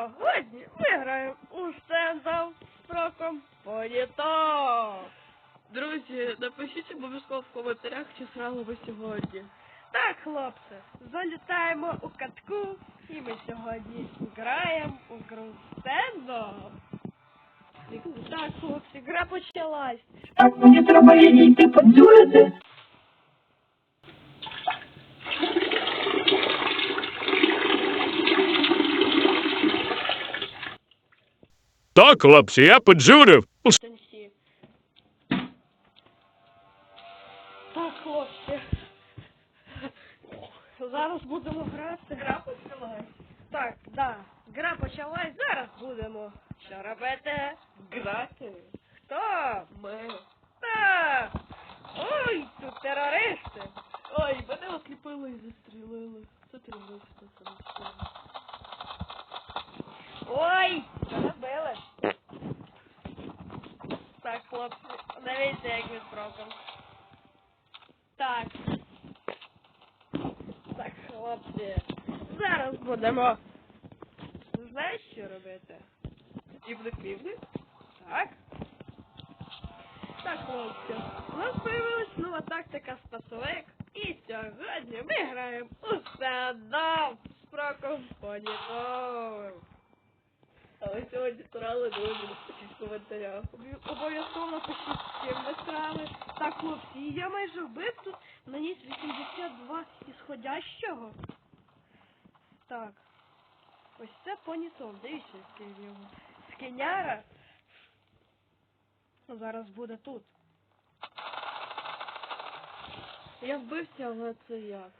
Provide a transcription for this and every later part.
сьогодні ми граємо у стендап з проком Друзі, напишіть обов'язково в коментарях, чи срали ви сьогодні. Так, хлопці, залітаємо у катку, і ми сьогодні граємо у гру стендап. Так, хлопці, гра почалась. Так мені треба лінійки подзюрити. Так, хлопці, я поджурив. Так, хлопці. Зараз будемо грати. Гра почалась. Так, да. Гра почалась, зараз будемо. Що робити? Грати? Хто? Ми. Так. Ой, тут терористи. Ой, мене осліпили і застрілили. Це терористи. Ой, забили. Так, хлопці, дивіться, як він проком. Так. Так, хлопці. Зараз будемо. Знаєш, що робити? Півник півник? Так. Так, хлопці. У нас появилась нова тактика спасовик. І сьогодні ми граємо у стендап з проком Понятовим. А ви сьогодні друзі, напишіть в коментарях. Обов'язково напишіть, з чим ви срали. Так, хлопці, я майже вбив тут наніс 82 ісходящого. Так. Ось це понітон. Дивіться, який в нього. Скиняра. Зараз буде тут. Я вбився, але це як?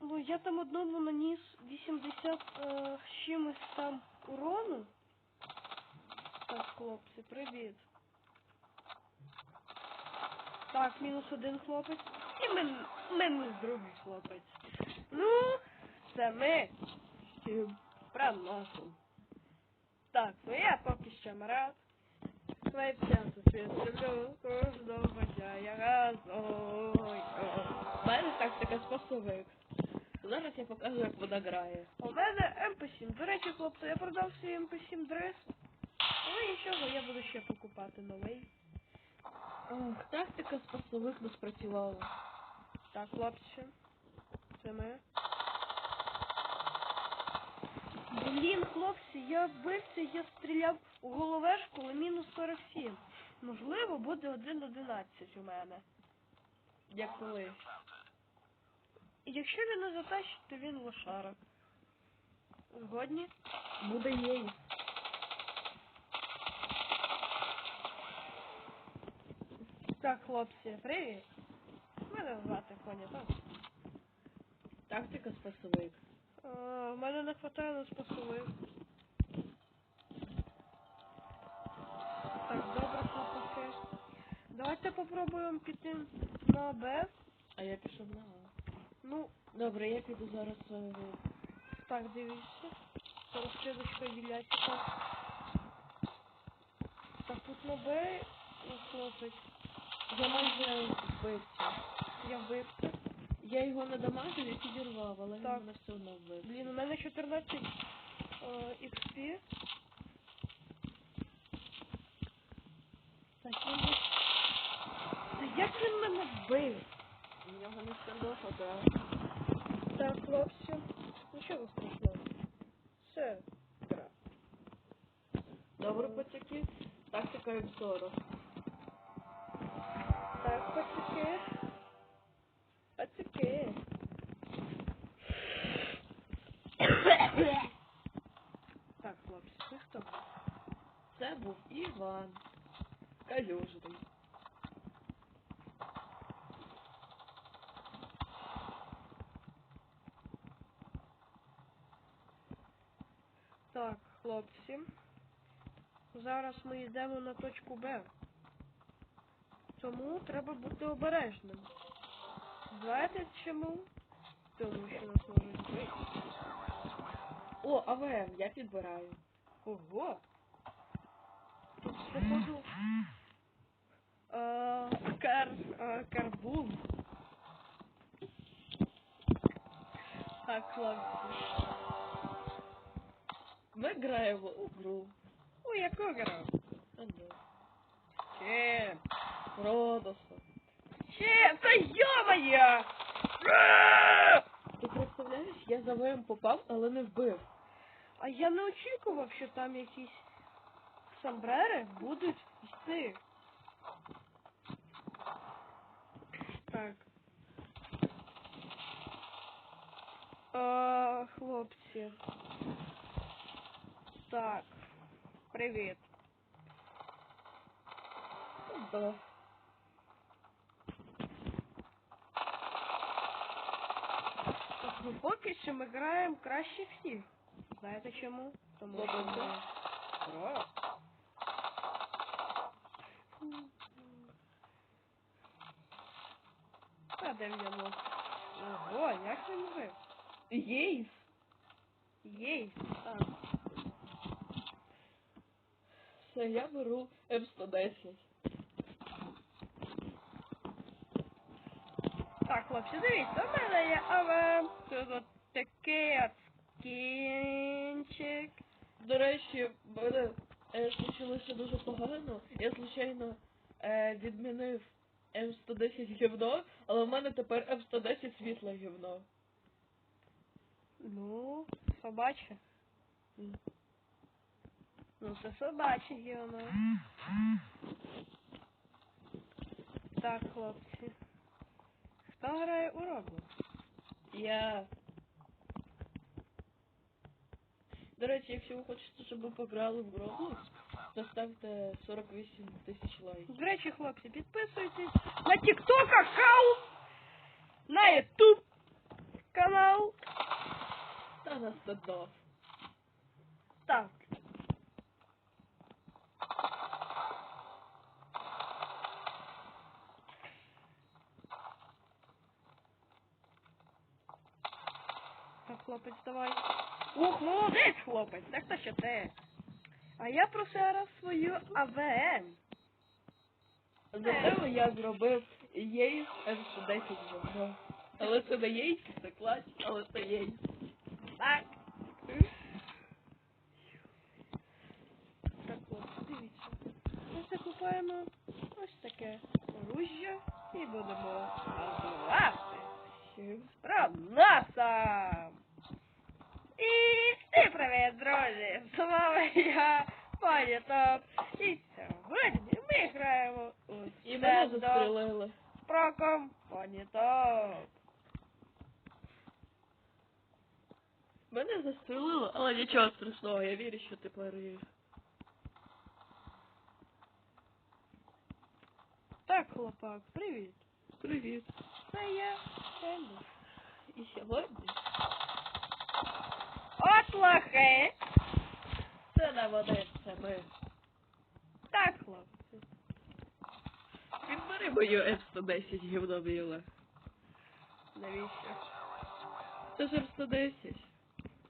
Ну, я там одному наніс 80 е, чимось там урону. Так, хлопці, привіт. Так, мінус один хлопець. І мин, мінус другий хлопець. Ну, це ми проносимо. Так, ну я поки що марат. Своє п'яту люблю кожного дня я газую. У мене тактика спасовик. Зараз я покажу, як вона грає. У мене МП7. До речі, хлопці, я продав свій МП7 дрес. Нічого, я буду ще покупати новий. Ох, тактика спасовик не спрацювала. Так, хлопці. Це ми. Блін, хлопці, я вбився, я стріляв у головешку, але мінус 47. Можливо, буде 1.11 у мене. Як колись. І якщо він не затащить, то він лошара. Згодні? Буде єй. Так, хлопці, привіт. Мене звати Коня, так? Тактика спасовик. В мене не хватає на спасових. Так, добре, хлопаки. Давайте попробуємо піти на Б. А я пішов на А. Ну, Добре, я піду зараз е, так, дивіться. Зараз слідочка діляться. Так. Так, тут на Б ну, хлопець. Я майже вбився. Я вбився. Я його не дамажив і підірвав, але він Так. мене все одно вбив. Блін, у мене 14 е, XP. Так, він... Та як він мене вбив? У нього не стендофа, так. Так, хлопці. Нічого страшного. Все, гра. Добре, потяки. Тактика М40. Пацюки. Пацюки. так, хлопці, це хто? Це був Іван. Калюжний. Так, хлопці. Зараз ми йдемо на точку Б. Тому треба бути обережним. Знаєте чому? Тому що нас можуть вбити. О, АВМ, я підбираю. Ого! Тут походу е, кар, е, карбун. Так, хлопці. Ми граємо у гру. У яку гру? А ну, Чим? Родоса. Чим? Та йо-моє! Ти представляєш, я за воєм попав, але не вбив. А я не очікував, що там якісь самбрери будуть йти. Так. А, хлопці. Так. Привіт. Да. Ну поки що ми граємо краще всіх. Знаєте чому? Тому що Добре. ми... Про. А де ну? Ого, як він вив? Єйс. Єй, так. Все, я беру М110. Дивіться, у мене. Тут от такий от. До речі, в мене е, случилося дуже погано. Я, звичайно, е, відмінив М110 гівно, але в мене тепер М110 світле гівно. Ну, собаче. Ну, це собаче гіоно. Так, хлопці. Хто грає у Roblox? Я. До речі, якщо ви хочете, щоб ми пограли в Roblox, поставте 48 тисяч лайків. До речі, хлопці, підписуйтесь на TikTok аккаунт, на YouTube канал. Та нас одно. Так. Хлопець, давай. Ух, молодець, хлопець, так то що ти. А я зараз свою АВМ. За тебе я зробив Єйс М110 гівно. Але це не Єйс, це клач, але це Єйс. Так. Так, хлопці, дивіться. Ми закупаємо ось таке оружжя і будемо розвивати Всім. Проносом! І всім привіт, друзі! З вами я, Пані Топ. І сьогодні ми граємо мене Nintendo застрелили. з проком Пані Топ. Мене застрелило, але нічого страшного, я вірю, що ти парив. Так, хлопак, привіт. Привіт. Це я, Сенді. І сьогодні От лохи! це не вони, це ми. Так, хлопці. Підбери мою М110 гівно біле. Навіщо? Це ж М110.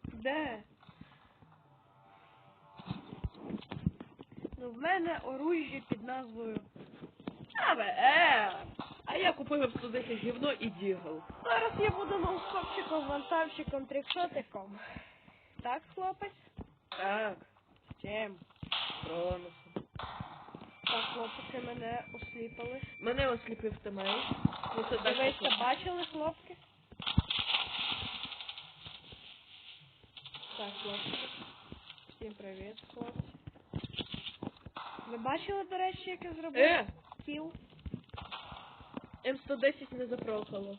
Де? Ну, в мене оружжя під назвою АВР. А я купив М110 гівно і дігл. Зараз я буду ноускопчиком, вантажчиком, трикшотиком. Так, хлопець? Так, З чим? Кроносом. Так, хлопці мене осліпали. Мене осліпив Тимей. Ну це бачили, хлопці? Так, хлопці. Всім привіт, хлопці. Ви бачили, до речі, як я зробив Е! кіл? М110 не запрохало.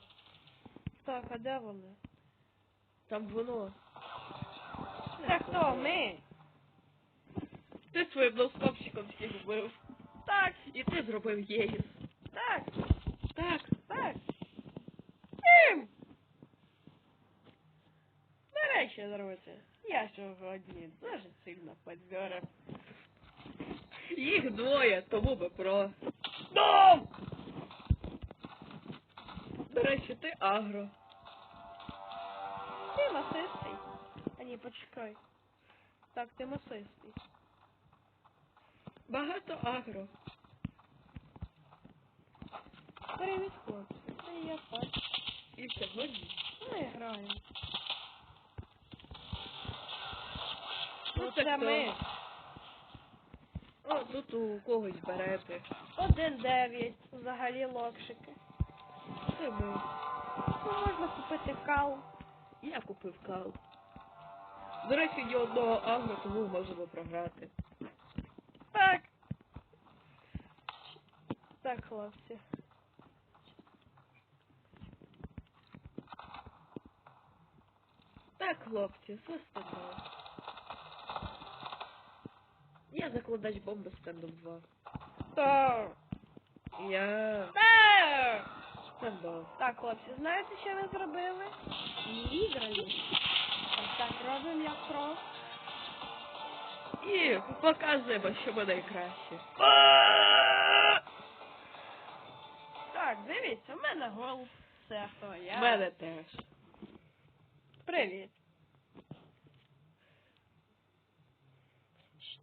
Так, а де вони? Там воно. Це хто? Ми? Ти своїм ноускопчиком всіх вбив. Так, І ти зробив єїс. так, Так. так. Ім! До речі, друзі, я сьогодні дуже сильно подзьорив. Їх двоє, тому ми про. Дом! До речі, ти агро. Ти масистий. А ні, почекай. Так, ти масистий. Багато агро. Привіт, хлопці. Це я так. І сьогодні. Ми граємо. Ну, це це ми. О, тут у когось берете. Один дев'ять. Взагалі локшики. Це ми. Ну, можна купити кал. Я купив кал. До речі, ні одного агро, тому можемо програти. Так. Так, хлопці. Так, хлопці, все стало. Я закладач бомби стендом 2. Так. Я Так. стендов. Так, хлопці, знаєте, що ви зробили? Іграю. Ось так робимо, як про. І показуємо, що ми найкраще. Так, дивіться, в мене гол. Це хто я. Мене теж. Привіт.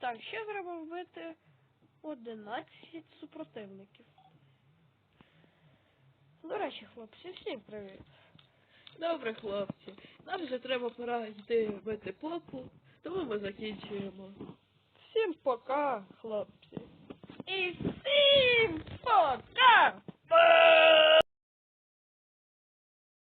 Так, ще треба вбити 11 супротивників. До речі, хлопці, всім привіт. Добре, хлопці. Нам вже треба пора йти бити попу, тому ми закінчуємо. Всім пока, хлопці. І всім пока!